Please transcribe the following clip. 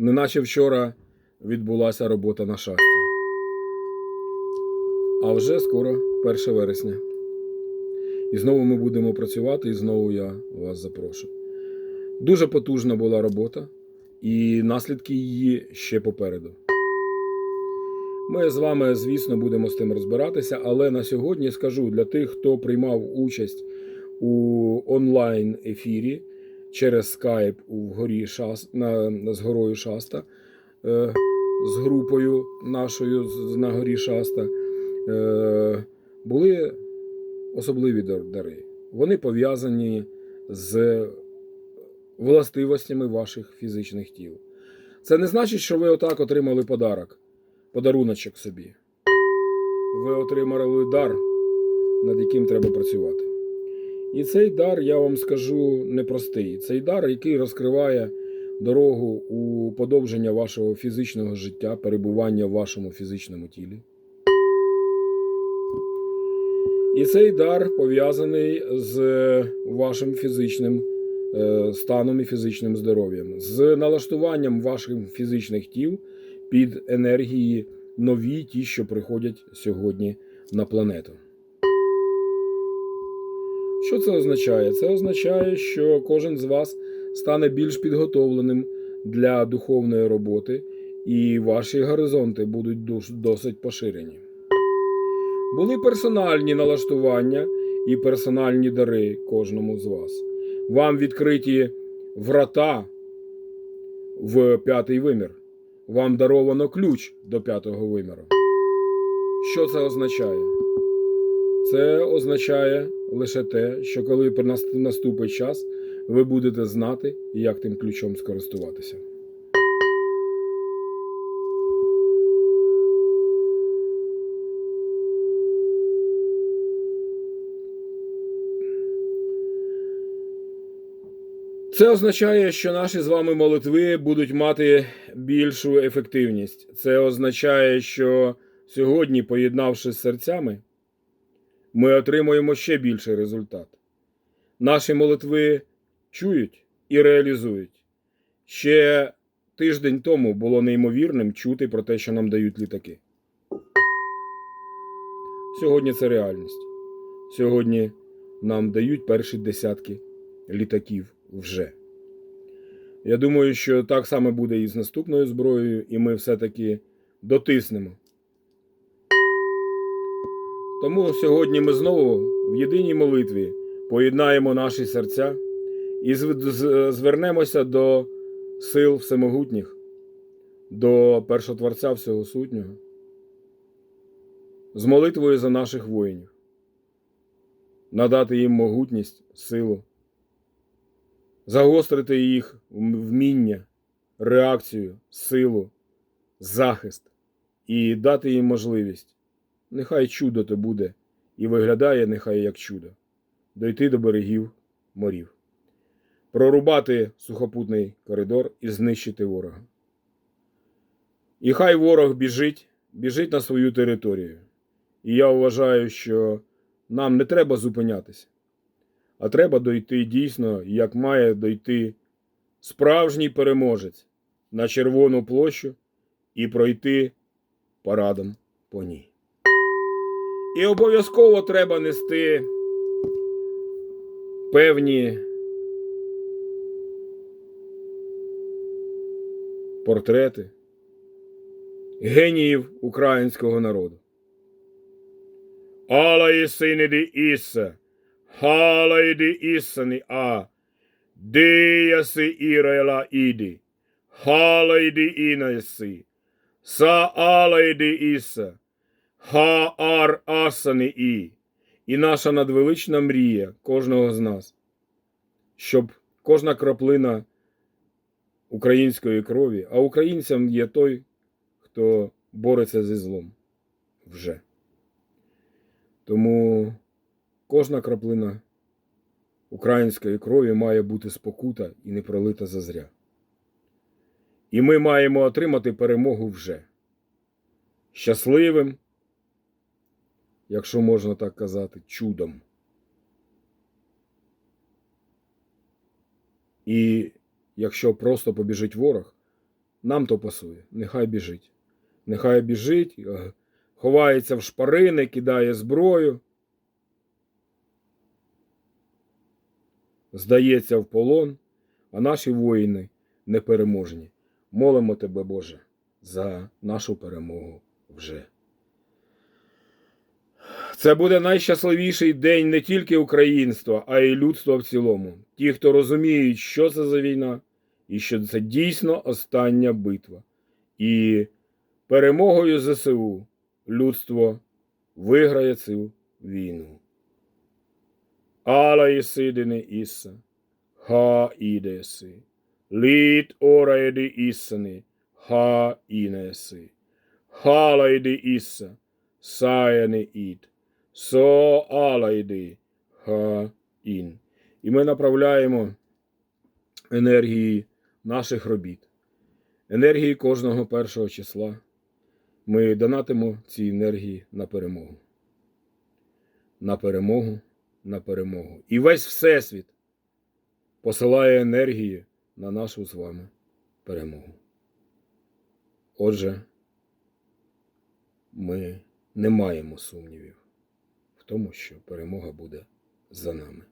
неначе вчора відбулася робота на шахті. А вже скоро 1 вересня. І знову ми будемо працювати, і знову я вас запрошую. Дуже потужна була робота, і наслідки її ще попереду. Ми з вами, звісно, будемо з тим розбиратися, але на сьогодні скажу для тих, хто приймав участь у онлайн ефірі через Skype у горі Шаст, на, з горою Шаста, е, з групою нашою на горі Шаста, е, були особливі дари. Вони пов'язані з властивостями ваших фізичних тіл. Це не значить, що ви отак отримали подарок, подаруночок собі. Ви отримали дар, над яким треба працювати. І цей дар, я вам скажу, непростий. Цей дар, який розкриває дорогу у подовження вашого фізичного життя, перебування в вашому фізичному тілі. І цей дар пов'язаний з вашим фізичним е, станом і фізичним здоров'ям, з налаштуванням ваших фізичних тіл під енергії нові, ті, що приходять сьогодні на планету. Що це означає? Це означає, що кожен з вас стане більш підготовленим для духовної роботи, і ваші горизонти будуть досить поширені. Були персональні налаштування і персональні дари кожному з вас. Вам відкриті врата в п'ятий вимір. Вам даровано ключ до п'ятого виміру. Що це означає? Це означає лише те, що коли наступить час, ви будете знати, як тим ключом скористуватися. Це означає, що наші з вами молитви будуть мати більшу ефективність. Це означає, що сьогодні, поєднавшись серцями, ми отримуємо ще більший результат. Наші молитви чують і реалізують. Ще тиждень тому було неймовірним чути про те, що нам дають літаки. Сьогодні це реальність. Сьогодні нам дають перші десятки літаків вже. Я думаю, що так само буде і з наступною зброєю, і ми все-таки дотиснемо. Тому сьогодні ми знову в єдиній молитві поєднаємо наші серця і звернемося до сил всемогутніх, до першотворця всього сутнього, з молитвою за наших воїнів, надати їм могутність, силу, загострити їх вміння, реакцію, силу, захист і дати їм можливість. Нехай чудо то буде і виглядає нехай як чудо, дойти до берегів морів, прорубати сухопутний коридор і знищити ворога. І хай ворог біжить, біжить на свою територію. І я вважаю, що нам не треба зупинятися, а треба дойти дійсно, як має дойти справжній переможець на Червону площу і пройти парадом по ній. І обов'язково треба нести певні портрети геніїв українського народу. Алла і сини ді Іса, хала іді Ісані а, діяси ірела іді, хала іді інайси, са ала іді Іса, Ха-ар асани і. І наша надвелична мрія кожного з нас, щоб кожна краплина української крові, а українцям є той, хто бореться зі злом вже. Тому кожна краплина української крові має бути спокута і не пролита зазря. І ми маємо отримати перемогу вже щасливим, якщо можна так казати, чудом. І якщо просто побіжить ворог, нам то пасує. Нехай біжить. Нехай біжить, е, ховається в шпарини, кидає зброю. Здається в полон, а наші воїни непереможні. Молимо тебе, Боже, за нашу перемогу вже. Це буде найщасливіший день не тільки українства, а й людства в цілому. Ті, хто розуміють, що це за війна, і що це дійсно остання битва. І перемогою ЗСУ людство виграє цю війну. Alla isidini issa, ha idesi, lit oraidi issani, ha inesi, halaidi issa, sayani id, so alaidi, ha ін. І ми направляємо енергії наших робіт, енергії кожного першого числа. Ми донатимо ці енергії на перемогу. На перемогу на перемогу. І весь Всесвіт посилає енергії на нашу з вами перемогу. Отже, ми не маємо сумнівів тому, що перемога буде за нами.